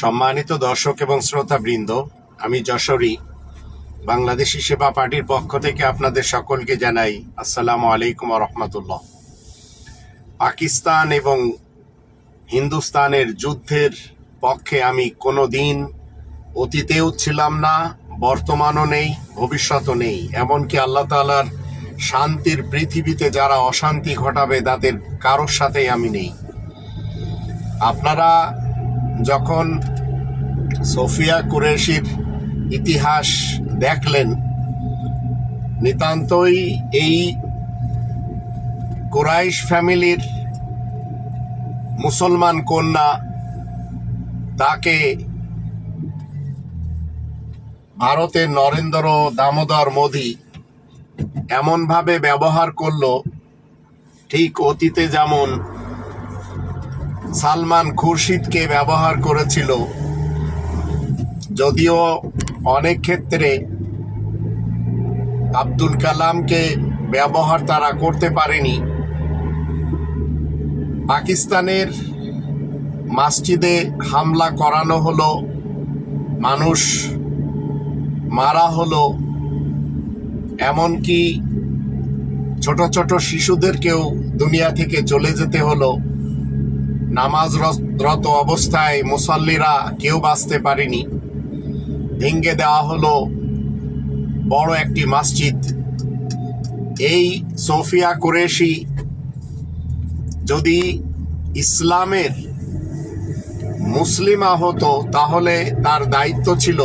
সম্মানিত দর্শক এবং শ্রোতা বৃন্দ আমি যশোরী, বাংলাদেশি সেবা পার্টির পক্ষ থেকে আপনাদের সকলকে জানাই আসসালামু আলাইকুম রহমতুল্লাহ। পাকিস্তান এবং হিন্দুস্তানের যুদ্ধের পক্ষে আমি কোনো দিন অতীতেও ছিলাম না, বর্তমানও নেই, ভবিষ্যতও নেই। এমনকি আল্লাহ তাআলার শান্তির পৃথিবীতে যারা অশান্তি ঘটাবে, তাদের কারোর সাথেই আমি নেই। আপনারা যখন সোফিয়া কুরেশির ইতিহাস দেখলেন, নিতান্তই এই কুরাইশ ফ্যামিলির মুসলমান কন্যা তাকে ভারতের নরেন্দ্র দামোদর মোদী এমনভাবে ব্যবহার করল, ঠিক অতীতে যেমন সালমান খুরশিদকে ব্যবহার করেছিল। যদিও অনেক ক্ষেত্রে আব্দুল কালামকে ব্যবহার তারা করতে পারেনি। পাকিস্তানের মসজিদে হামলা করানো হলো, মানুষ মারা হলো, এমনকি ছোট ছোট শিশুদেরকেও দুনিয়া থেকে চলে যেতে হলো। নামাজরত অবস্থায় মুসল্লিরা কেউ বাঁচতে পারেনি। ভেঙ্গে দেওয়া হলো বড় একটি মসজিদ। এই সোফিয়া কুরেশি যদি ইসলামের মুসলিমা হতো, তাহলে তার দায়িত্ব ছিল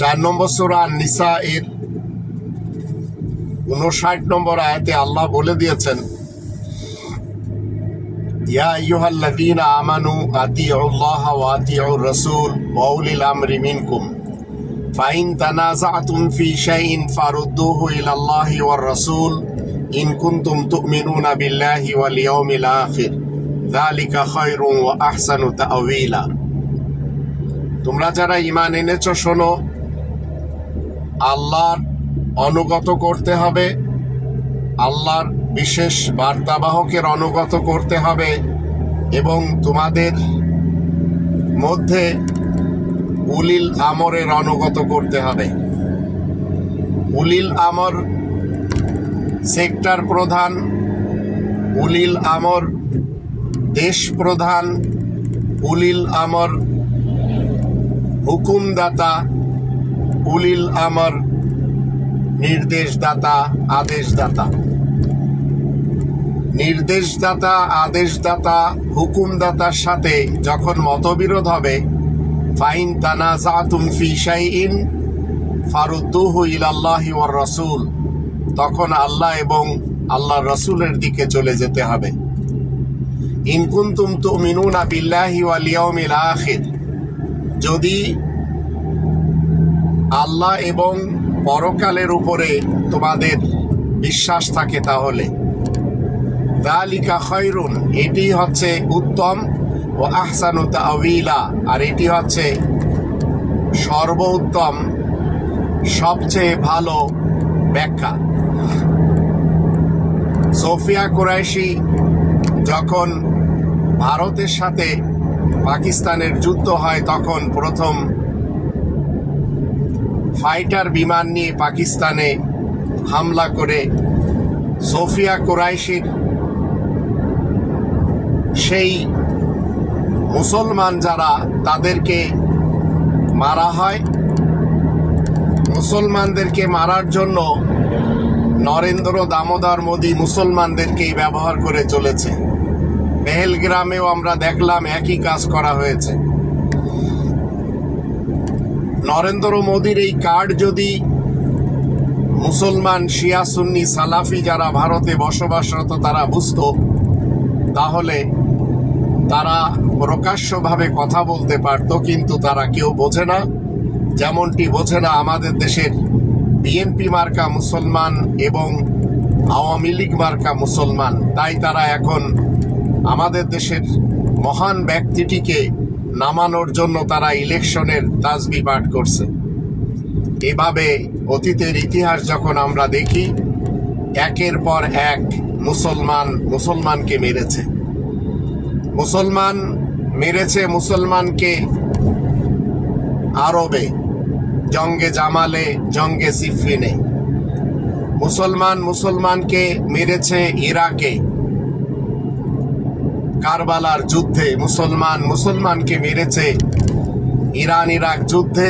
চার নম্বর সুরা নিসা এর উনষাট নম্বর আয়াতে আল্লাহ বলে দিয়েছেন يا أيها الذين آمنوا أطيعوا الله وأطيعوا الرسول وأولي الأمر منكم فإن تنازعتم في شيء فردوه إلى الله والرسول إن كنتم تؤمنون بالله واليوم الآخر ذلك خير وأحسن تأويلا তোমরা যারা ইমান এনেছো শোনো আল্লাহর অনুগত করতে হবে আল্লাহর বিশেষ বার্তাবাহকের অনুগত করতে হবে এবং তোমাদের মধ্যে উলিল আমরের অনুগত করতে হবে। উলিল আমর সেক্টর প্রধান, উলিল আমর দেশ প্রধান, উলিল আমর হুকুমদাতা, উলিল আমর নির্দেশদাতা, আদেশদাতা। নির্দেশদাতা, আদেশদাতা, হুকুমদাতার সাথে যখন মতবিরোধ হবে, ফাইন তানাজাতুম ফি শাইইন ফারুদ্দুহু ইলাল্লাহি ওয়ার রাসূল, তখন আল্লাহ এবং আল্লাহ রসুলের দিকে চলে যেতে হবে। ইন কুনতুম তুমিনুনা বিল্লাহি ওয়াল ইয়াউমিল আখির, যদি আল্লাহ এবং পরকালের উপরে তোমাদের বিশ্বাস থাকে তাহলে। দালিকা খৈরুন এটি হচ্ছে উত্তম ও আহসানু আর এটি হচ্ছে সর্বোত্তম, সবচেয়ে ভালো ব্যাখ্যা। সোফিয়া কুরাইশি যখন ভারতের সাথে পাকিস্তানের যুদ্ধ হয়, তখন প্রথম ফাইটার বিমান নিয়ে পাকিস্তানে হামলা করে সোফিয়া কুরাইশির সেই মুসলমান যারা তাদেরকে মারা হয়, মুসলমানদেরকে মারার জন্য নরেন্দ্র দামোদর মোদী মুসলমানদেরকেই ব্যবহার করে চলেছে। পেহেলগ্রামেও আমরা দেখলাম একই কাজ করা হয়েছে। নরেন্দ্র মোদীর এই কার্ড যদি মুসলমান শিয়া, সুন্নি, সালাফি যারা ভারতে বসবাসরত তারা বুঝতো তাহলে তারা প্রকাশ্যভাবে কথা বলতে পারতো, কিন্তু তারা কেউ বোঝে না। যেমনটি বোঝে না আমাদের দেশের বিএনপি মার্কা মুসলমান এবং আওয়ামী লীগ মার্কা মুসলমান। তাই তারা এখন আমাদের দেশের মহান ব্যক্তিটিকে নামানোর জন্য তারা ইলেকশনের তাজবি পাঠ করছে। এভাবে অতীতের ইতিহাস যখন আমরা দেখি, একের পর এক মুসলমান, মুসলমানকে মেরেছে। মুসলমান মেরেছে মুসলমানকে আরবে, জঙ্গে জামালে, জঙ্গে সিফিনে মুসলমান মুসলমানকে মেরেছে ইরাকে। কারবালার যুদ্ধে মুসলমান মুসলমানকে মেরেছে ইরান ইরাক যুদ্ধে,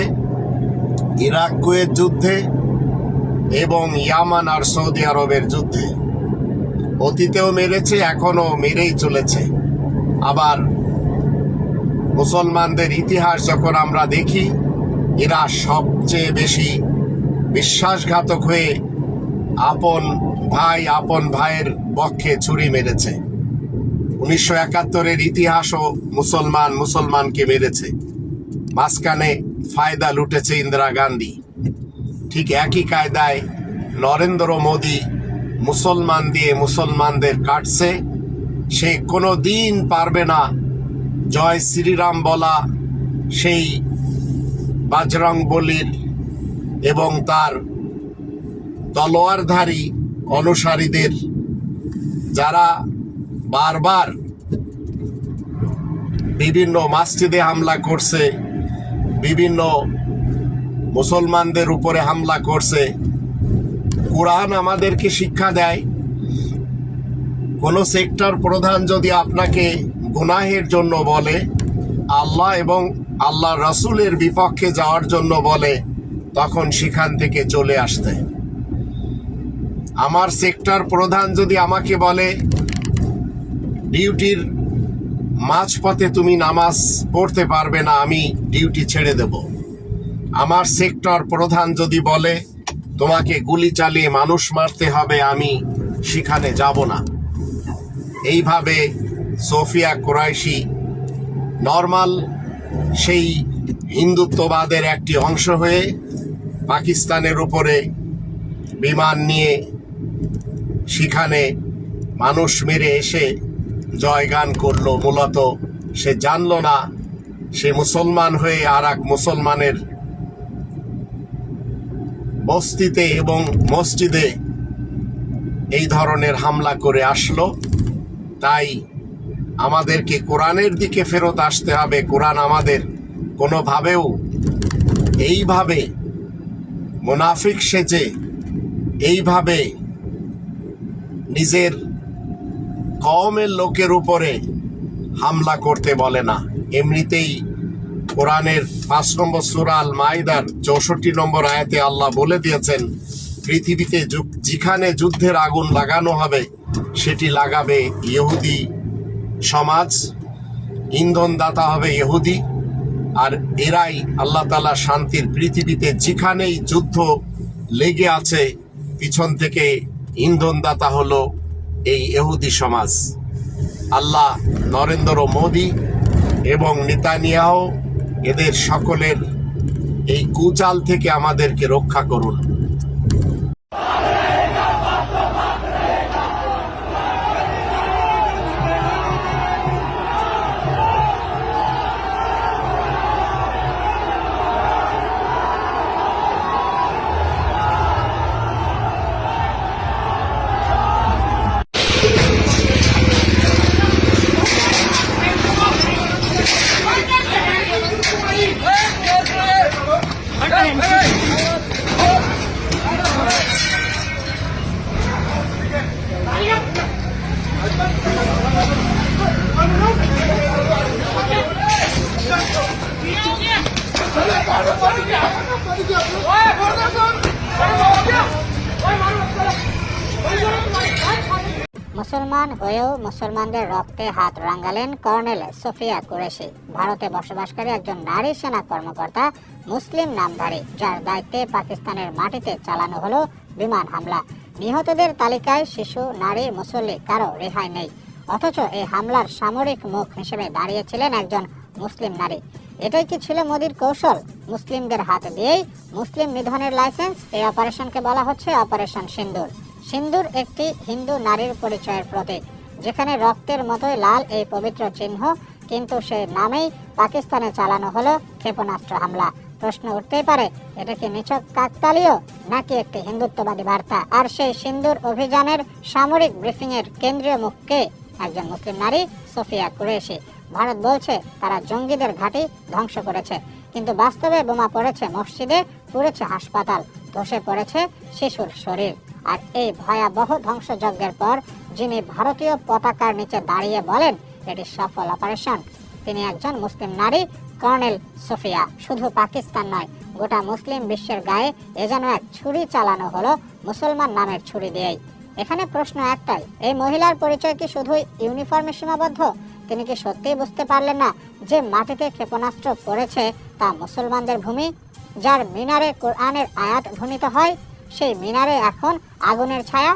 ইরাক কুয়েত যুদ্ধে এবং ইয়ামান আর সৌদি আরবের যুদ্ধে। অতীতেও মেরেছে এখনও মেরেই চলেছে। আবার মুসলমানদের ইতিহাস যখন আমরা দেখি, এরা সবচেয়ে বেশি বিশ্বাসঘাতক হয়ে আপন ভাই, আপন ভাইয়ের পক্ষে ছুরি মেরেছে। উনিশশো একাত্তরের ইতিহাসও মুসলমান মুসলমানকে মেরেছে। মাঝখানে ফায়দা লুটেছে ইন্দিরা গান্ধী। ঠিক একই কায়দায় নরেন্দ্র মোদী মুসলমান দিয়ে মুসলমানদের কাটছে, সে কোনো দিন পারবে না জয় শ্রীরাম বলা সেই বাজরং বলির এবং তার তলোয়ারধারী অনুসারীদের। যারা বারবার বিভিন্ন মাসজিদে হামলা করছে, বিভিন্ন মুসলমানদের উপরে হামলা করছে কোরআন আমাদেরকে শিক্ষা দেয়। কোন সেক্টর প্রধান যদি আপনাকে গুনাহের জন্য বলে, আল্লাহ এবং আল্লাহ রসুলের বিপক্ষে যাওয়ার জন্য বলে, তখন সেখান থেকে চলে আসতে। আমার সেক্টর প্রধান যদি আমাকে বলে, ডিউটির মাঝপথে তুমি নামাজ পড়তে পারবে না, আমি ডিউটি ছেড়ে দেব। আমার সেক্টর প্রধান যদি বলে তোমাকে গুলি চালিয়ে মানুষ মারতে হবে, আমি সেখানে যাব না। এইভাবে সোফিয়া কোরাইশি নর্মাল সেই হিন্দুত্ববাদের একটি অংশ হয়ে পাকিস্তানের উপরে বিমান নিয়ে সেখানে মানুষ মেরে এসে জয়গান করল। মূলত সে জানল না, সে মুসলমান হয়ে আর এক মুসলমানের বস্তিতে এবং মসজিদে এই ধরনের হামলা করে আসলো। তাই আমাদেরকে কোরআনের দিকে ফেরত আসতে হবে। কোরআন আমাদের কোনোভাবেও এইভাবে মুনাফিক সেজে, এইভাবে নিজের কমের লোকের উপরে হামলা করতে বলে না। এমনিতেই কোরআনের পাঁচ নম্বর সুরাল মাইদার চৌষট্টি নম্বর আয়াতে আল্লাহ বলে দিয়েছেন, পৃথিবীতে যেখানে যুদ্ধের আগুন লাগানো হবে, সেটি লাগাবে ইহুদি সমাজ, ইন্ধনদাতা হবে ইহুদি, আর এরাই আল্লাহ তালা শান্তির পৃথিবীতে যেখানেই যুদ্ধ লেগে আছে, পিছন থেকে ইন্ধনদাতা হলো এই ইহুদি সমাজ। আল্লাহ নরেন্দ্র মোদী এবং নেতানিয়াহ এদের সকলের এই কুচাল থেকে আমাদেরকে রক্ষা করুন। হয়েও মুসলমানদের রক্তে হাত রাঙ্গালেন কর্নেল সোফিয়া কুরেশি। ভারতে বসবাসকারী একজন নারী সেনা কর্মকর্তা, মুসলিম নামধারী, যার দায়িত্বে পাকিস্তানের মাটিতে চালানো হলো বিমান হামলা। নিহতদের তালিকায় শিশু, নারী, মুসল্লি কারও রেহাই নেই। অথচ এই হামলার সামরিক মুখ হিসেবে দাঁড়িয়েছিলেন একজন মুসলিম নারী। এটাই কি ছিল মোদির কৌশল? মুসলিমদের হাত দিয়েই মুসলিম নিধনের লাইসেন্স? এই অপারেশনকে বলা হচ্ছে অপারেশন সিন্দুর। সিন্দুর একটি হিন্দু নারীর পরিচয়ের প্রতীক। যেখানে রক্তের মতোই লাল এই পবিত্র চিহ্ন, কিন্তু সে নামেই পাকিস্তানে চালানো হলো ক্ষেপণাস্ত্র হামলা। প্রশ্ন উঠতেই পারে, এটা কি নিছক কাকতালীয় নাকি একটি হিন্দুত্ববাদী বার্তা? আর সেই সিন্দুর অভিযানের সামরিক ব্রিফিং এর কেন্দ্রীয় মুখকে একজন মুসলিম নারী, সোফিয়া কুরেশি। ভারত বলছে, তারা জঙ্গিদের ঘাঁটি ধ্বংস করেছে। কিন্তু বাস্তবে বোমা পড়েছে মসজিদে, পড়েছে হাসপাতাল, ধসে পড়েছে শিশুর শরীর। আর এই ভয়াবহ ধ্বংসযজ্ঞের পর যিনি ভারতীয় পতাকার নিচে দাঁড়িয়ে বলেন, এটি সফল অপারেশন। তিনি একজন মুসলিম নারী, কর্নেল সোফিয়া। শুধু পাকিস্তান নয়, গোটা মুসলিম বিশ্বের গায়ে এ যেন এক ছুরি চালানো হলো মুসলমান নামের ছুরি দিয়েই। এখানে প্রশ্ন একটাই, এই মহিলার পরিচয় কি শুধু ইউনিফর্মে সীমাবদ্ধ? তিনি কি সত্যিই বুঝতে পারলেন না যে মাটিতে ক্ষেপণাস্ত্র পড়েছে তা মুসলমানদের ভূমি? যার মিনারে কোরআনের আয়াত ধ্বনিত হয়, সেই মিনারে এখন আগুনের ছায়া?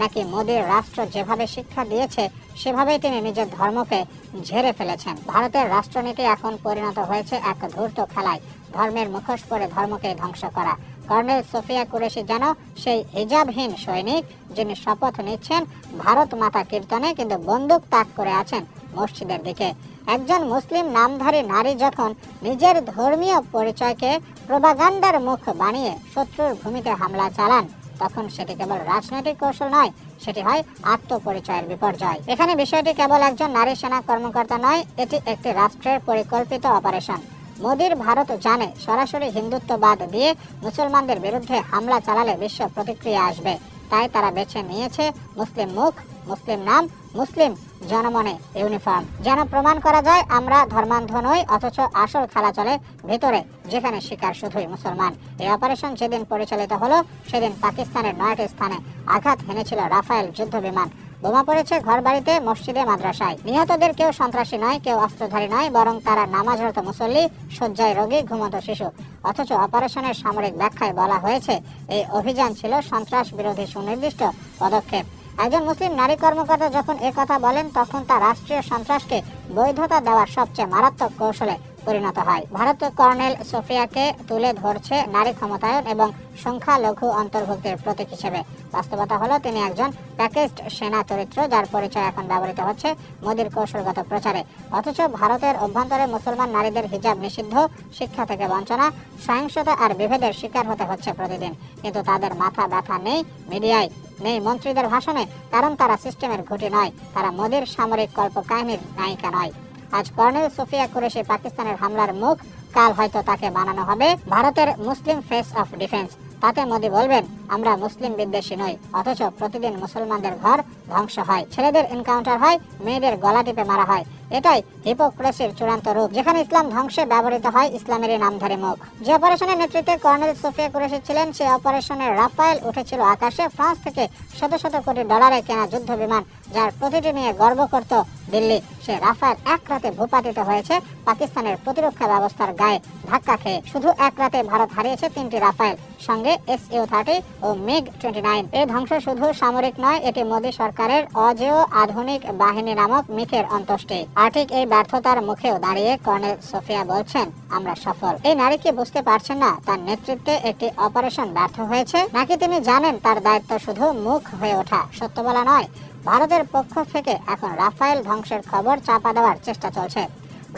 নাকি মোদীর রাষ্ট্র যেভাবে শিক্ষা দিয়েছে, সেভাবেই তিনি নিজের ধর্মকে ঝেড়ে ফেলেছেন। ভারতের রাষ্ট্রনীতি এখন পরিণত হয়েছে এক ধূর্ত খেলায়। ধর্মের মুখোশ পরে ধর্মকে ধ্বংস করা। কর্নেল সোফিয়া কুরেশি যেন সেই হিজাবহীন সৈনিক যিনি শপথ নিচ্ছেন, ভারত মাতা কীর্তনে কিন্তু বন্দুক তাক করে আছেন মসজিদের দিকে। একজন মুসলিম নামধারী নারী যখন নিজের ধর্মীয় পরিচয়কে প্রবাগান্ডার মুখ বানিয়ে শত্রুর ভূমিতে হামলা চালান তখন সেটি কেবল রাজনৈতিক কৌশল নয়, সেটি হয় আত্মপরিচয়ের বিপর্যয়। এখানে বিষয়টি কেবল একজন নারী সেনা কর্মকর্তা নয়, এটি একটি রাষ্ট্রের পরিকল্পিত অপারেশন। মোদীর ভারত জানে সরাসরি হিন্দুত্ববাদ দিয়ে মুসলমানদের বিরুদ্ধে হামলা চালালে বিশ্ব প্রতিক্রিয়া আসবে। তাই তারা বেছে নিয়েছে মুসলিম মুখ, মুসলিম নাম, মুসলিম জনমনে ইউনিফর্ম। যেন প্রমাণ করা যায়, আমরা ধর্মান্ধ নই, অথচ আসল খেলা চলে ভেতরে, যেখানে শিকার শুধুই মুসলমান। এই অপারেশন যেদিন পরিচালিত হলো, সেদিন পাকিস্তানের নয়টি স্থানে আঘাত হেনেছিল রাফায়েল যুদ্ধ বিমান বোমা পড়েছে ঘর বাড়িতে মসজিদে, মাদ্রাসায়। নিহতদের কেউ সন্ত্রাসী নয়, কেউ অস্ত্রধারী নয়, বরং তারা নামাজরত মুসল্লি, শয্যায় রোগী, ঘুমন্ত শিশু। অথচ অপারেশনের সামরিক ব্যাখ্যায় বলা হয়েছে, এই অভিযান ছিল সন্ত্রাস বিরোধী সুনির্দিষ্ট পদক্ষেপ। একজন মুসলিম নারী কর্মকর্তা যখন এ কথা বলেন, তখন তা রাষ্ট্রীয় সন্ত্রাসকে বৈধতা দেওয়ার সবচেয়ে মারাত্মক কৌশলে পরিণত হয়। ভারত কর্নেল সোফিয়াকে তুলে ধরছে নারী ক্ষমতায়ন এবং সংখ্যালঘু অন্তর্ভুক্তির প্রতীক হিসেবে। বাস্তবতা হলো, তিনি একজন প্যাকেজড সেনা চরিত্র, যার পরিচয় এখন ব্যবহৃত হচ্ছে মোদীর কৌশলগত প্রচারে। অথচ ভারতের অভ্যন্তরে মুসলমান নারীদের হিজাব নিষিদ্ধ, শিক্ষা থেকে বঞ্চনা, সহিংসতা আর বিভেদের শিকার হতে হচ্ছে প্রতিদিন। কিন্তু তাদের মাথা ব্যথা নেই মিডিয়ায়। নেই, মন্ত্রীদের ভাষণে, কারণ তারা সিস্টেমের ঘুটি নয়, তারা মোদীর সামরিক কল্পকাহিনীর নায়িকা নয়। আজ কর্নেল সোফিয়া কুরেশি পাকিস্তানের হামলার মুখ, কাল হয়তো তাকে বানানো হবে ভারতের মুসলিম ফেস অফ ডিফেন্স। তাতে মোদী বলবেন, আমরা মুসলিম বিদ্বেষী নই, অথচ প্রতিদিন মুসলমানদের ঘর ধ্বংস হয়, ছেলেদের এনকাউন্টার হয়, মেয়েদের গলা টিপে মারা হয়। এটাই হিপোক্রেসির চূড়ান্ত রূপ, যেখানে ইসলাম ধ্বংসে ব্যবহৃত হয় ইসলামেরই নামধারী মুখ। যে অপারেশনের নেতৃত্বে কর্নেল সোফিয়া কুরেশি ছিলেন সেই অপারেশনের রাফায়েল উঠেছিল আকাশে, ফ্রান্স থেকে শত শত কোটি ডলারে কেনা যুদ্ধ বিমান যার প্রতিটি নিয়ে গর্ব করত দিল্লি। সে রাফায়েল এক রাতে ভূপাতিত হয়েছে। পাকিস্তানের প্রতিরক্ষা ব্যবস্থার গায়ে ধাক্কা খেয়ে শুধু এক রাতে ভারত হারিয়েছে তিনটি রাফায়েল। সঙ্গে এস ইউ থার্টি ও মিগ টোয়েন্টি নাইন। এই ধ্বংস শুধু সামরিক নয়, এটি মোদী সরকারের অজেয় আধুনিক বাহিনী নামক মিথের অন্তষ্টি আর ঠিক এই ব্যর্থতার মুখেও দাঁড়িয়ে কর্নেল সোফিয়া বলছেন, আমরা সফল। এই নারী কি বুঝতে পারছেন না, তার নেতৃত্বে একটি অপারেশন ব্যর্থ হয়েছে? নাকি তিনি জানেন তার দায়িত্ব শুধু মুখ হয়ে ওঠা সত্য বলা নয় ভারতের পক্ষ থেকে এখন রাফায়েল ধ্বংসের খবর চাপা দেওয়ার চেষ্টা চলছে।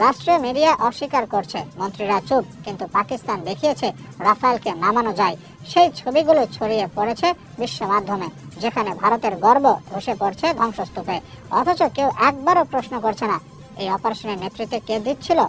রাষ্ট্রীয় মিডিয়া অস্বীকার করছে। মন্ত্রীরা চুপ, কিন্তু পাকিস্তান দেখিয়েছে রাফায়েলকে নামানো যায়। সেই ছবিগুলো ছড়িয়ে পড়েছে বিশ্ব মাধ্যমে, যেখানে ভারতের গর্ব ধসে পড়ছে ধ্বংসস্তূপে। অথচ কেউ একবারও প্রশ্ন করছে না, এই অপারেশনের নেতৃত্বে কে দিচ্ছিল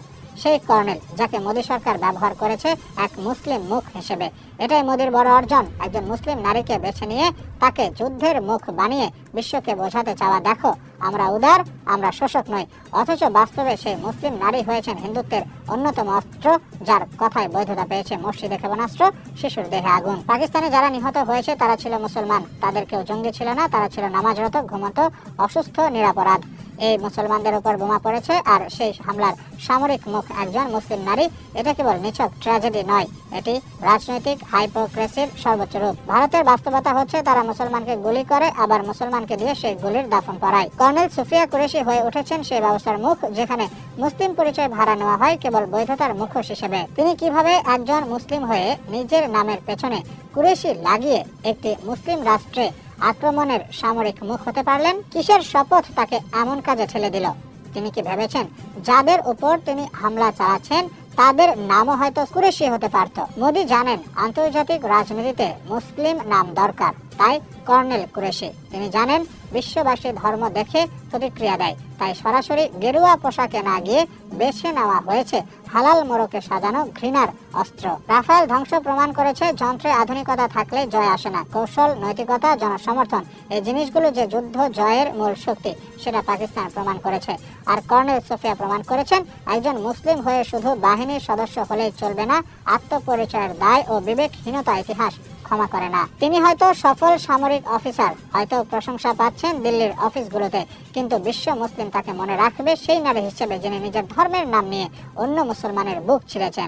সেই কর্নেল, যাকে মোদী সরকার ব্যবহার করেছে এক মুসলিম মুখ হিসেবে। এটাই মোদীর বড় অর্জন। একজন মুসলিম নারীকে বেছে নিয়ে তাকে যুদ্ধের মুখ বানিয়ে বিশ্বকে বোঝাতে চাওয়া, দেখো, আমরা উদার, আমরা শোষক নই। অথচ বাস্তবে সেই মুসলিম নারী হয়েছেন হিন্দুত্বের অন্যতম অস্ত্র, যার কথায় বৈধতা পেয়েছে মসজিদে ক্ষেপণাস্ত্র, শিশুর দেহে আগুন। পাকিস্তানে যারা নিহত হয়েছে, তারা ছিল মুসলমান। তাদের কেউ জঙ্গি ছিল না, তারা ছিল নামাজরত, ঘুমন্ত, অসুস্থ, নিরাপরাধ। এই মুসলমানদের উপর বোমা পড়েছে আর সেই হামলার সামরিক মুখ একজন মুসলিম নারী, এটা কেবল নিছক ট্র্যাজেডি নয়, এটি রাজনৈতিক হাইপোক্রেসির সর্বোচ্চ রূপ। ভারতের বাস্তবতা হচ্ছে তারা মুসলমানকে গুলি করে, আবার মুসলমানকে দিয়ে সেই গুলির দাফন করায়। কর্নেল সুফিয়া কুরেশি হয়ে উঠেছেন সেই ব্যবস্থার মুখ, যেখানে মুসলিম পরিচয় ভাড়া নেওয়া হয় কেবল বৈধতার মুখোশ হিসেবে। তিনি কীভাবে একজন মুসলিম হয়ে নিজের নামের পেছনে কুরেশি লাগিয়ে একটি মুসলিম রাষ্ট্রে আক্রমণের সামরিক মুখ হতে পারলেন? কিসের শপথ তাকে এমন কাজে ঠেলে দিল? তিনি কি ভেবেছেন যাদের উপর তিনি হামলা চালাচ্ছেন, তাদের নামও হয়তো কুরেশি হতে পারত? মোদী জানেন আন্তর্জাতিক রাজনীতিতে মুসলিম নাম দরকার। তাই কর্নেল কুরেশি, তিনি জানেন বিশ্ববাসী ধর্ম দেখে প্রতিক্রিয়া দেয়। তাই সরাসরি গেরুয়া পোশাকে না গিয়ে বেছে নেওয়া হয়েছে হালাল মোড়কে সাজানো ঘৃণার অস্ত্র। রাফায়েল ধ্বংস প্রমাণ করেছে যন্ত্রে আধুনিকতা থাকলে জয় আসে না। কৌশল, নৈতিকতা, জনসমর্থন, এই জিনিসগুলো যে যুদ্ধ জয়ের মূল শক্তি, সেটা পাকিস্তান প্রমাণ করেছে। আর কর্নেল সোফিয়া প্রমাণ করেছেন, একজন মুসলিম হয়ে শুধু বাহিনীর সদস্য হলেই চলবে না, আত্মপরিচয়ের দায় ও বিবেকহীনতা ইতিহাস ক্ষমা করে না। তিনি হয়তো সফল সামরিক অফিসার, হয়তো প্রশংসা পাচ্ছেন দিল্লির অফিসগুলোতে, কিন্তু বিশ্ব মুসলিম তাকে মনে রাখবে সেই নারী হিসেবে যিনি নিজের ধর্মের নাম নিয়ে অন্য মুসলমানের বুক ছিঁড়েছেন।